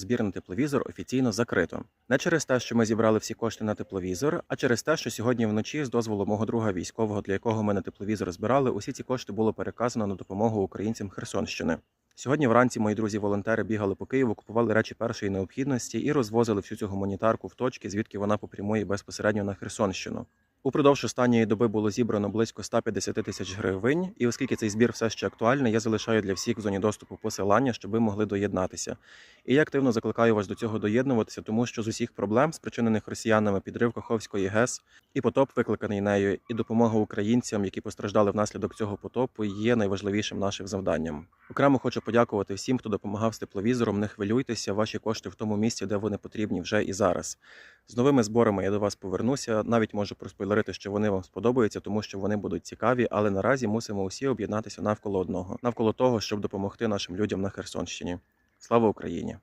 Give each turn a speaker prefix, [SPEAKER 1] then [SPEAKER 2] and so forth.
[SPEAKER 1] збір на тепловізор офіційно закрито. Не через те, що ми зібрали всі кошти на тепловізор, а через те, що сьогодні вночі, з дозволу мого друга військового, для якого ми на тепловізор збирали, усі ці кошти було переказано на допомогу українцям Херсонщини. Сьогодні вранці мої друзі-волонтери бігали по Києву, купували речі першої необхідності і розвозили всю цю гуманітарку в точки, звідки вона попрямує безпосередньо на Херсонщину. Упродовж останньої доби було зібрано близько 150 тисяч гривень, і оскільки цей збір все ще актуальний, я залишаю для всіх в зоні доступу посилання, щоб ви могли доєднатися. І я активно закликаю вас до цього доєднуватися, тому що з усіх проблем, спричинених росіянами підрив Каховської ГЕС, і потоп, викликаний нею, і допомога українцям, які постраждали внаслідок цього потопу, є найважливішим нашим завданням. Окремо хочу подякувати всім, хто допомагав з тепловізором. Не хвилюйтеся, ваші кошти в тому місці, де вони потрібні вже і зараз. З новими зборами я до вас повернуся. Навіть можу проспойлерити, що вони вам сподобаються, тому що вони будуть цікаві. Але наразі мусимо усі об'єднатися навколо одного, навколо того, щоб допомогти нашим людям на Херсонщині. Слава Україні!